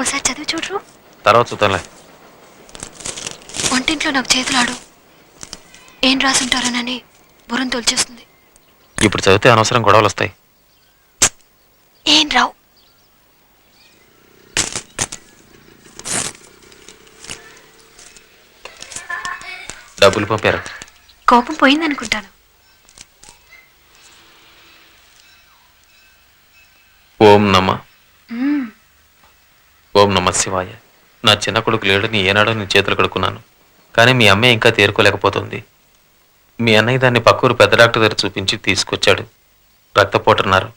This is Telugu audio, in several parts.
ఒకసారి చదివి చూడరు? తర్వాత చూద్దాంలే. వంటింట్లో నాకు చేతులాడు. ఏం రాసుంటారోనని బుర్రం తోల్చేస్తుంది. ఇప్పుడు చదివితే అనవసరం గొడవలు వస్తాయి. ఏం రావు. డబ్బులు పంపారు? కోపం పోయిందనుకుంటాను. ఓం నమ. ఓం నమ శివాయ. నా చిన్న కొడుకు లేడని ఏనాడో నీ చేతులు కడుక్కున్నాను. కానీ మీ అమ్మాయి ఇంకా తేరుకోలేకపోతుంది. మీ అన్నయ్య దాన్ని పక్కూరు పెద్ద డాక్టర్ దగ్గర చూపించి తీసుకొచ్చాడు. రక్తపోటున్నారు.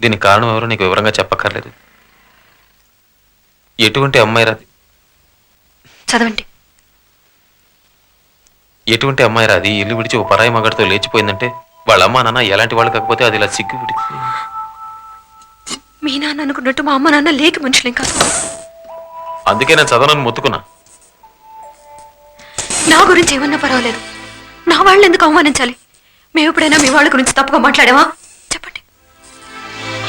దీనికి కారణం ఎవరో నీకు వివరంగా చెప్పక్కర్లేదు. ఎటువంటి అమ్మాయి రాది చదవండి. ఎటువంటి అమ్మాయి రాది ఇల్లు విడిచి ఓ పరాయి మగడితో లేచిపోయిందంటే వాళ్ళ అమ్మ నాన్న ఎలాంటి వాళ్ళు కాకపోతే అది ఇలా సిగ్గు విడిచి మీ నాన్న అనుకున్నట్టు మా అమ్మ నాన్న లేక మనుషులేం కాదు. అందుకే నేను చదవనని మొత్తుకున్నా. నా గురించి ఏమన్నా పర్వాలేదు. నా వాళ్ళని ఎందుకు అవమానించాలి? మేము ఎప్పుడైనా మీ వాళ్ళ గురించి తప్పుగా మాట్లాడావా చెప్పండి.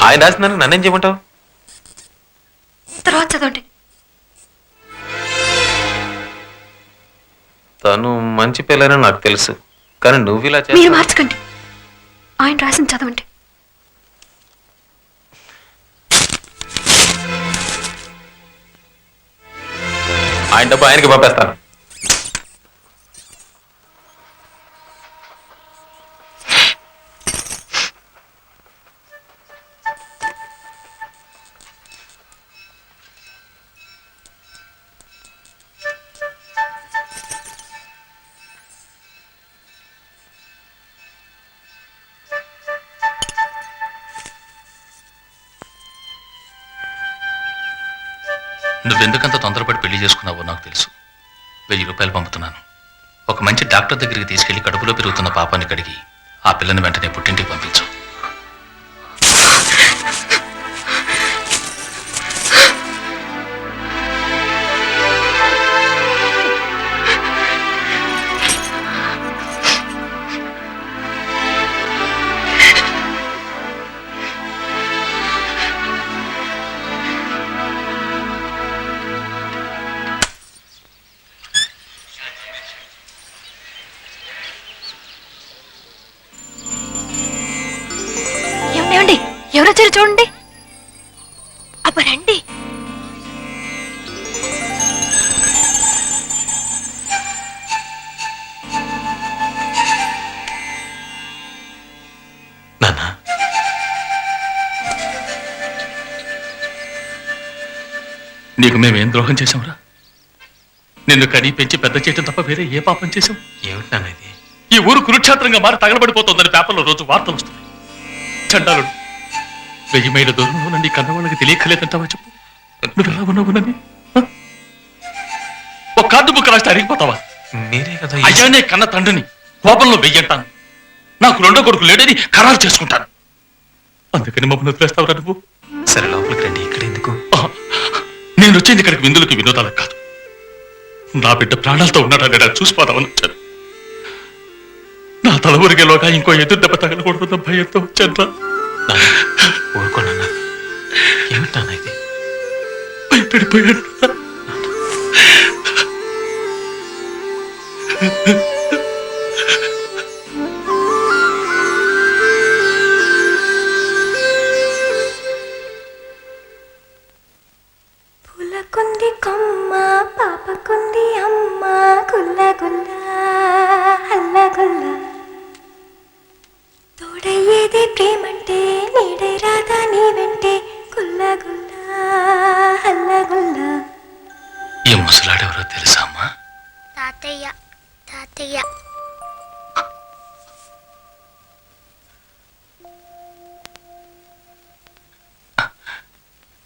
ఆయన రాసిందని నన్నేం చేయమంటావు? తర్వాత చదవండి. తను మంచి పిల్లని నాకు తెలుసు. కానీ నువ్వు ఇలా మీరు మార్చకండి. ఆయన రాసిన చదవండి. ఆయన డబ్బు ఆయనకి పంపేస్తాను. నువ్వెందుకంత తొందరపడి పెళ్ళి చేసుకున్నావో నాకు తెలుసు. వెయ్యి రూపాయలు పంపుతున్నాను. ఒక మంచి డాక్టర్ దగ్గరికి తీసుకెళ్ళి కడుపులో పెరుగుతున్న పాపాన్ని కడిగి ఆ పిల్లని వెంటనే పుట్టింటికి పంపించు. వచ్చారు చూడండి. అబ్బ రండి. నాన్న. నీకు మేమేం ద్రోహం చేశాంరా? నిన్ను కనీ పెంచి పెద్ద చేయటం తప్ప వేరే ఏ పాపం చేశాం? ఏమిటి నాన్న ఇది? ఈ ఊరు కురుక్షేత్రంగా మారి తగలబడిపోతుందని పేపర్లో రోజు వార్తలు వస్తుంది చండాలుడు వెయ్యి మైళ్ళ దూరంలో నుండి కన్నవాళ్ళకి తెలియకలేదంటావా చెప్పు? నువ్వు ఎలా ఉన్నావునని? ఒక కార్డు బుక్ రాస్తే అరిగిపోతావా? మీరే కదా అయ్యానే కన్న తండ్రిని కోపంలో వెయ్యంటాను. నాకు రెండో కొడుకు లేడని ఖరారు చేసుకుంటాను. అందుకని మమ్మల్ని వదిలేస్తావురా నువ్వు. సరే లోపలికి రండి ఇక్కడ ఎందుకు? నేను వచ్చింది ఇక్కడికి విందులకి వినోదాలకు కాదు. నా బిడ్డ ప్రాణాలతో ఉన్నాడని నేను చూసిపోదామని వచ్చాను. నా తల ఊరికేలోగా ఇంకో ఎదురు దెబ్బ తగలకూడదు భయంతో వచ్చాను to plan.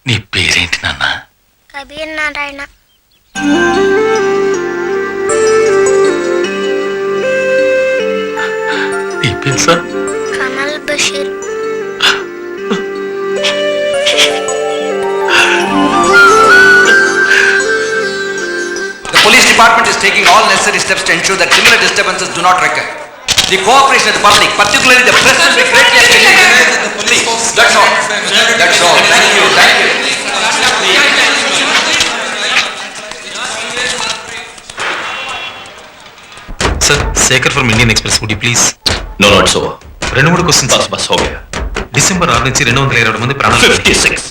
నీ పేరేంటి నాన్న కబీర్ నారాయణ నీ Kamal Basheer The police department is taking all necessary steps to ensure that similar disturbances do not recur. The cooperation of the public, particularly the press, will be greatly appreciated. Please, that's all. That's all. Shekhar from Indian Express would please no not so రెండు మూడు క్వశ్చన్స్ బస్ బస్ ఓకే డిసెంబర్ ఆరు నుంచి రెండు వందల ఇరవై మంది ప్రాణాలు ఫిఫ్టీ సిక్స్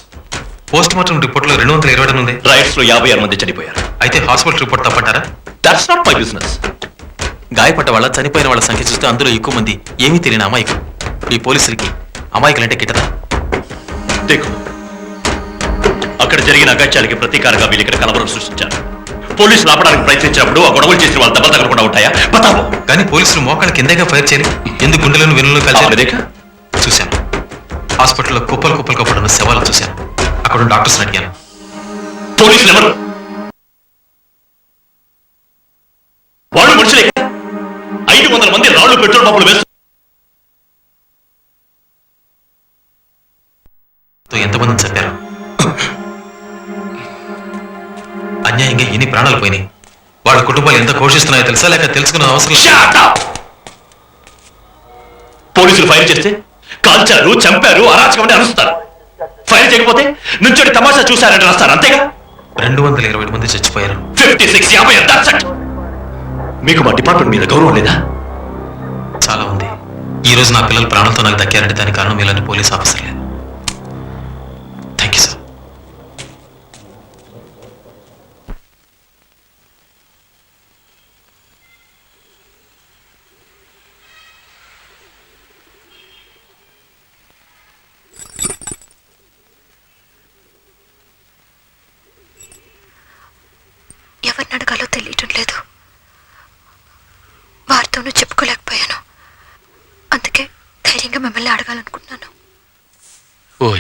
పోస్ట్ మార్టం రిపోర్ట్లో రెండు వందల ఇరవై ఉంది రైట్స్లో యాభై ఆరు మంది చనిపోయారు. అయితే హాస్పిటల్ రిపోర్ట్ తప్పంటారా? దట్స్ నాట్ మై బిజినెస్ గాయపడ్డ వాళ్ళ చనిపోయిన వాళ్ళ సంఖ్య చూస్తే అందులో ఎక్కువ మంది. ఏమీ తెలియని అమాయకులు. ఈ పోలీసులకి అమాయకులు అంటే కిట్టదా అక్కడ జరిగిన అగత్యాలకి ప్రతీకారంగా వీళ్ళు ఇక్కడ కలవరం సృష్టించారు. పోలీసులు ఆపడానికి ప్రయత్నించినప్పుడు ఆ గొడవలు చేసిన వాళ్ళు దెబ్బలు తగలకుండా ఉంటాయా? బతాబో. కానీ పోలీసులు మోకాళ్ళ కిందగా ఫైర్ చేయని ఎందుకు గుండెలను అవును, కలిసి. చూశాను. హాస్పిటల్లో కుప్పలు కుప్పలు కప్పడున్న శవాలు చూశాను. అక్కడ డాక్టర్స్ అడిగాను. పోలీసులు ఎవరు? వాళ్ళు మనుషులే? ఐదు వందల మంది రాళ్ళు పెట్రోల్ పంపులు వేస్తూ తో ఎంతమందిని చంపారు? అన్యాయంగా ఎన్ని ప్రాణాలు పోయినాయి? వాళ్ళ కుటుంబాలు ఎంత ఘోషిస్తున్నాయో తెలుసా? లేక తెలుసుకున్న అవసరం! పోలీసులు ఫైర్ చేస్తే కాల్చారు చంపారు అరాచకమని అరుస్తారు. ఫైర్ చేయకపోతే నుంచోటి తమాషా చూశారని రాస్తారు అంతేగా? రెండు వందల ఇరవై మంది చచ్చిపోయారు. ఫిఫ్టీ సిక్స్ యాభై. మీకు మా డిపార్ట్మెంట్ మీద గౌరవం లేదా? చాలా ఉంది. ఈ రోజు నా పిల్లలు ప్రాణాలతో నాకు దక్కారంటే దానికి కారణం ఇలాంటి పోలీస్ ఆఫీసర్లే. ఎవరిని అడగాలో తెలియటం లేదు. వారితోనూ చెప్పుకోలేకపోయాను. అందుకే ధైర్యంగా మిమ్మల్ని అడగాలనుకున్నాను ఓ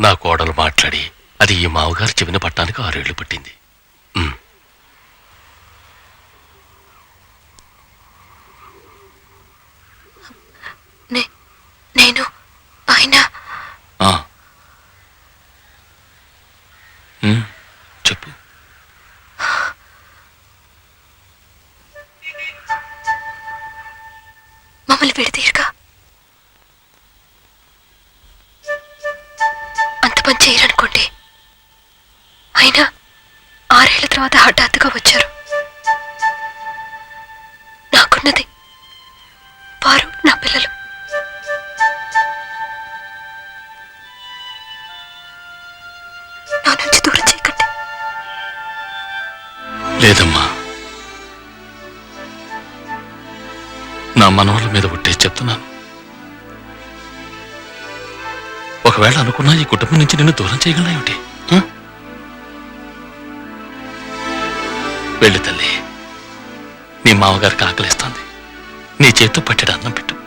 నా కోడలు మాట్లాడి అది ఈ మామగారు చెవిన పట్టానికి ఆరేళ్ళు పట్టింది. మమ్మల్ని విడదీయరుగా అంత పని చేయరనుకోండి. నా మనవల మీద ఒట్టేసి చెప్తున్నాను. ఒకవేళ అనుకున్నా ఈ కుటుంబం నుంచి నిన్ను దూరం చేయగలనా ఏమిటి? ఆ? తల్లి నీ మామగారికి ఆకలిస్తోంది. నీ చేతితో పట్టెడు అన్నం పెట్టు.